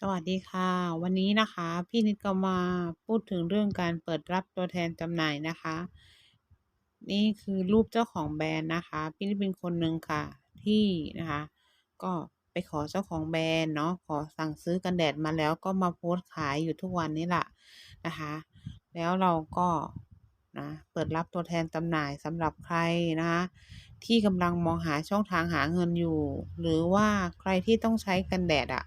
สวัสดีค่ะ วันนี้นะคะ พี่นิดก็มาพูดถึงเรื่องการเปิดรับตัวแทนจำหน่ายนะคะ นี่คือรูปเจ้าของแบรนด์นะคะ พี่นิดเป็นคนหนึ่งค่ะ ที่นะคะ ก็ไปขอเจ้าของแบรนด์เนาะขอสั่งซื้อกันแดดมาแล้วก็มาโพสต์ขายอยู่ทุกวันนี้แหละนะคะ แล้วเราก็นะเปิดรับตัวแทนจำหน่ายสำหรับใครนะคะที่กำลังมองหาช่องทางหาเงินอยู่ หรือว่าใครที่ต้องใช้กันแดดอะ่ะ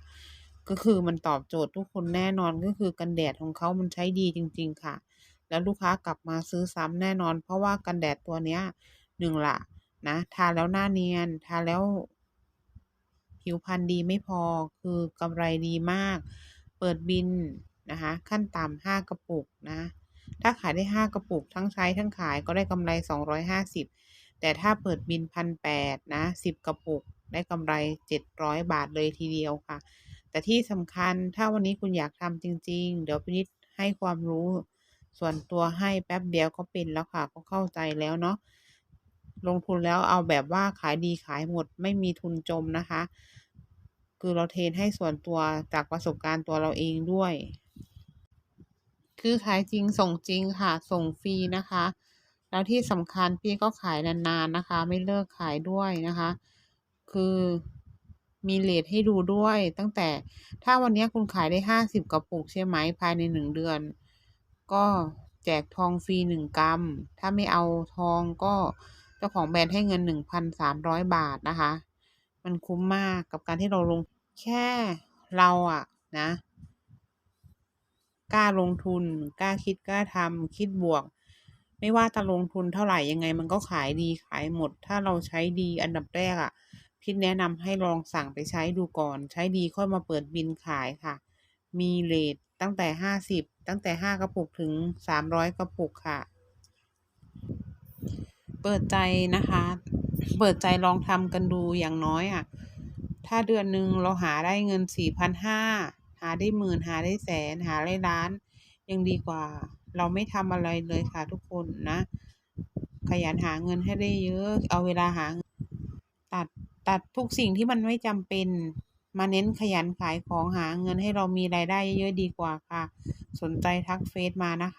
ก็คือมันตอบโจทย์ทุกคนแน่นอนก็คือกันแดดของเขามันใช้ดีจริง ๆ ค่ะ แล้วลูกค้ากลับมาซื้อซ้ำแน่นอน เพราะว่ากันแดดตัวเนี้ยหนึ่งละนะทาแล้วหน้าเนียน ทาแล้วผิวพรรณดีไม่พอคือกำไรดีมาก เปิดบินนะคะขั้นต่ำห้ากระปุกนะ ถ้าขายได้ห้ากระปุกทั้งใช้ทั้งขายก็ได้กำไรสองร้อยห้าสิบแต่ถ้าเปิดบินพันแปดนะสิบกระปุกได้กำไรเจ็ดร้อยบาทเลยทีเดียวค่ะ แต่ที่สำคัญถ้าวันนี้คุณอยากทำจริง ๆ เดี๋ยวพินิดให้ความรู้ ส่วนตัวให้แป๊บเดียวก็เป็นแล้วค่ะก็เข้าใจแล้วเนาะลงทุนแล้วเอาแบบว่าขายดีขายหมดไม่มีทุนจมนะคะ คือเราเทรนให้ส่วนตัวจากประสบการณ์ตัวเราเองด้วย คือขายจริงส่งจริงค่ะ ส่งฟรีนะคะ แล้วที่สำคัญพี่ก็ขายนานๆนะคะ ไม่เลิกขายด้วยนะคะ คือ มีเลทให้ดูด้วย ตั้งแต่ถ้าวันนี้คุณขายได้ห้าสิบกระปุกใช่ไหมภายในหนึ่งเดือน ก็แจกทองฟรีหนึ่งกรัม ถ้าไม่เอาทองก็เจ้าของแบรนด์ให้เงินหนึ่งพันสามร้อยบาทนะคะ มันคุ้มมากกับการที่เราลงแค่เราอะนะกล้าลงทุนกล้าคิดกล้าทำคิดบวก ไม่ว่าจะลงทุนเท่าไหร่ยังไงมันก็ขายดีขายหมด ถ้าเราใช้ดีอันดับแรกอะ พี่แนะนำให้ลองสั่งไปใช้ดูก่อน ใช้ดีค่อยมาเปิดบินขายค่ะ มีเลทตั้งแต่ห้าสิบตั้งแต่ห้ากระปุกถึงสามร้อยกระปุกค่ะ เปิดใจนะคะ เปิดใจลองทำกันดูอย่างน้อยอะ ถ้าเดือนหนึ่งเราหาได้เงินสี่พันห้าหาได้หมื่นหาได้แสนหาได้ล้าน ยังดีกว่าเราไม่ทำอะไรเลยค่ะทุกคนนะ ขยันหาเงินให้ได้เยอะ เอาเวลาหา ตัดทุกสิ่งที่มันไม่จำเป็น มาเน้นขยันขายของหาเงินให้เรามีรายได้เยอะๆดีกว่าค่ะ สนใจทักเฟซมานะคะ